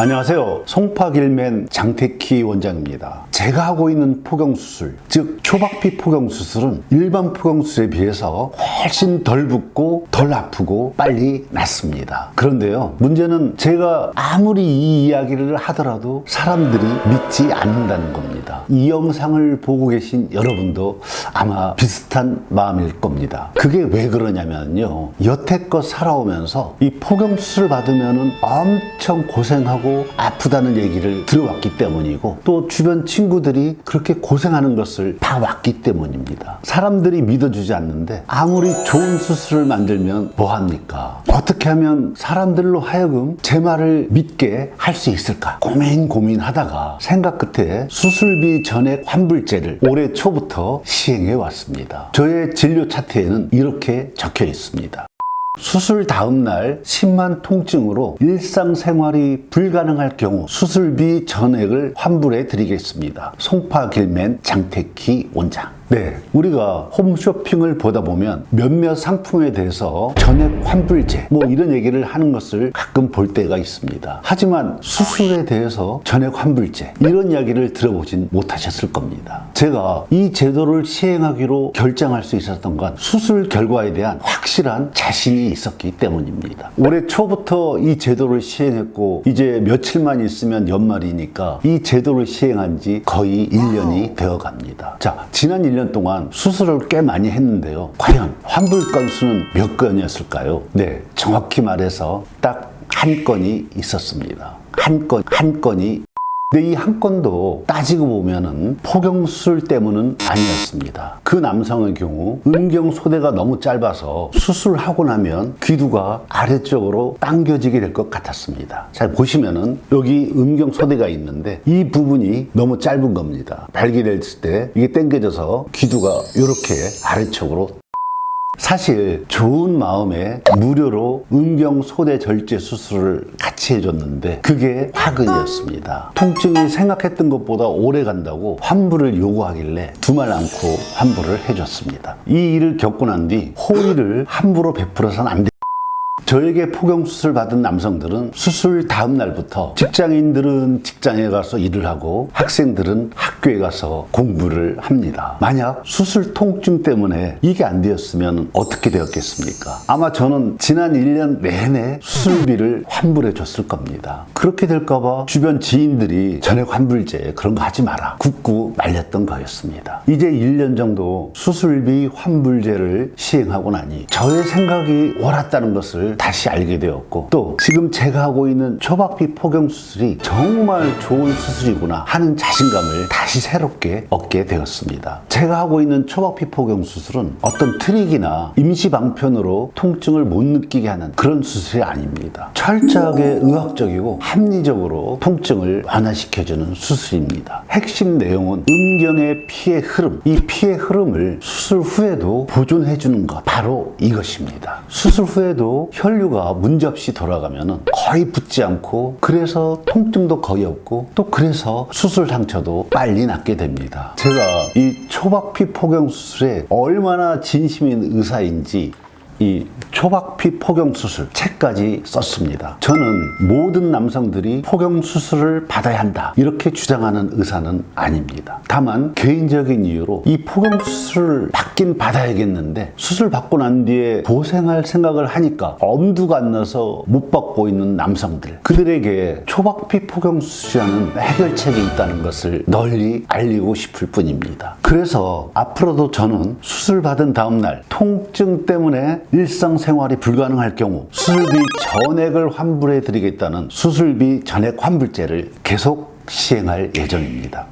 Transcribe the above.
안녕하세요. 송파길맨 장태키 원장입니다. 제가 하고 있는 포경수술, 즉 초박피 포경수술은 일반 포경수술에 비해서 훨씬 덜 붓고 덜 아프고 빨리 낫습니다. 그런데요, 문제는 제가 아무리 이 이야기를 하더라도 사람들이 믿지 않는다는 겁니다. 이 영상을 보고 계신 여러분도 아마 비슷한 마음일 겁니다. 그게 왜 그러냐면요. 여태껏 살아오면서 이 포경수술 받으면 엄청 고생하고 아프다는 얘기를 들어왔기 때문이고 또 주변 친구들이 그렇게 고생하는 것을 봐왔기 때문입니다. 사람들이 믿어주지 않는데 아무리 좋은 수술을 만들면 뭐합니까? 어떻게 하면 사람들로 하여금 제 말을 믿게 할 수 있을까? 고민 고민하다가 생각 끝에 수술비 전액 환불제를 올해 초부터 시행해 왔습니다. 저의 진료 차트에는 이렇게 적혀 있습니다. 수술 다음 날 심한 통증으로 일상생활이 불가능할 경우 수술비 전액을 환불해 드리겠습니다. 송파길맨 장태키 원장. 네, 우리가 홈쇼핑을 보다 보면 몇몇 상품에 대해서 전액 환불제 뭐 이런 얘기를 하는 것을 가끔 볼 때가 있습니다. 하지만 수술에 대해서 전액 환불제 이런 이야기를 들어보진 못하셨을 겁니다. 제가 이 제도를 시행하기로 결정할 수 있었던 건 수술 결과에 대한 확실한 자신이 있었기 때문입니다. 올해 초부터 이 제도를 시행했고 이제 며칠만 있으면 연말이니까 이 제도를 시행한 지 거의 1년이 되어 갑니다. 자, 지난 1년 동안 수술을 꽤 많이 했는데요. 과연 환불 건수는 몇 건이었을까요? 네, 정확히 말해서 딱 한 건이 있었습니다. 한 건, 한 건이 근데 이 한 건도 따지고 보면은 포경수술 때문은 아니었습니다. 그 남성의 경우 음경 소대가 너무 짧아서 수술하고 나면 귀두가 아래쪽으로 당겨지게 될 것 같았습니다. 잘 보시면은 여기 음경 소대가 있는데 이 부분이 너무 짧은 겁니다. 발기됐을 때 이게 당겨져서 귀두가 이렇게 아래쪽으로 사실 좋은 마음에 무료로 음경 소대 절제 수술을 같이 해줬는데 그게 화근이었습니다. 통증이 생각했던 것보다 오래 간다고 환불을 요구하길래 두말 않고 환불을 해줬습니다. 이 일을 겪고 난 뒤 호의를 함부로 베풀어서는 안 돼. 저에게 포경 수술 받은 남성들은 수술 다음 날부터 직장인들은 직장에 가서 일을 하고 학생들은 학교에 가서 공부를 합니다. 만약 수술 통증 때문에 이게 안 되었으면 어떻게 되었겠습니까? 아마 저는 지난 1년 내내 수술비를 환불해 줬을 겁니다. 그렇게 될까봐 주변 지인들이 전액 환불제 그런 거 하지 마라. 굳고 말렸던 거였습니다. 이제 1년 정도 수술비 환불제를 시행하고 나니 저의 생각이 옳았다는 것을 다시 알게 되었고 또 지금 제가 하고 있는 초박비 포경 수술이 정말 좋은 수술이구나 하는 자신감을 다시 새롭게 얻게 되었습니다. 제가 하고 있는 초박피 포경 수술은 어떤 트릭이나 임시 방편으로 통증을 못 느끼게 하는 그런 수술이 아닙니다. 철저하게 의학적이고 합리적으로 통증을 완화시켜주는 수술입니다. 핵심 내용은 음경의 피의 흐름, 이 피의 흐름을 수 술 후에도 보존해 주는 것 바로 이것입니다. 수술 후에도 혈류가 문제없이 돌아가면 거의 붓지 않고 그래서 통증도 거의 없고 또 그래서 수술 상처도 빨리 낫게 됩니다. 제가 이 초박피 포경 수술에 얼마나 진심인 의사인지 이 초박피 포경 수술 책까지 썼습니다. 저는 모든 남성들이 포경 수술을 받아야 한다 이렇게 주장하는 의사는 아닙니다. 다만 개인적인 이유로 이 포경 수술을 받긴 받아야겠는데 수술 받고 난 뒤에 고생할 생각을 하니까 엄두가 안 나서 못 받고 있는 남성들 그들에게 초박피 포경 수술이라는 해결책이 있다는 것을 널리 알리고 싶을 뿐입니다. 그래서 앞으로도 저는 수술 받은 다음 날 통증 때문에 일상생활이 불가능할 경우 수술비 전액을 환불해 드리겠다는 수술비 전액 환불제를 계속 시행할 예정입니다.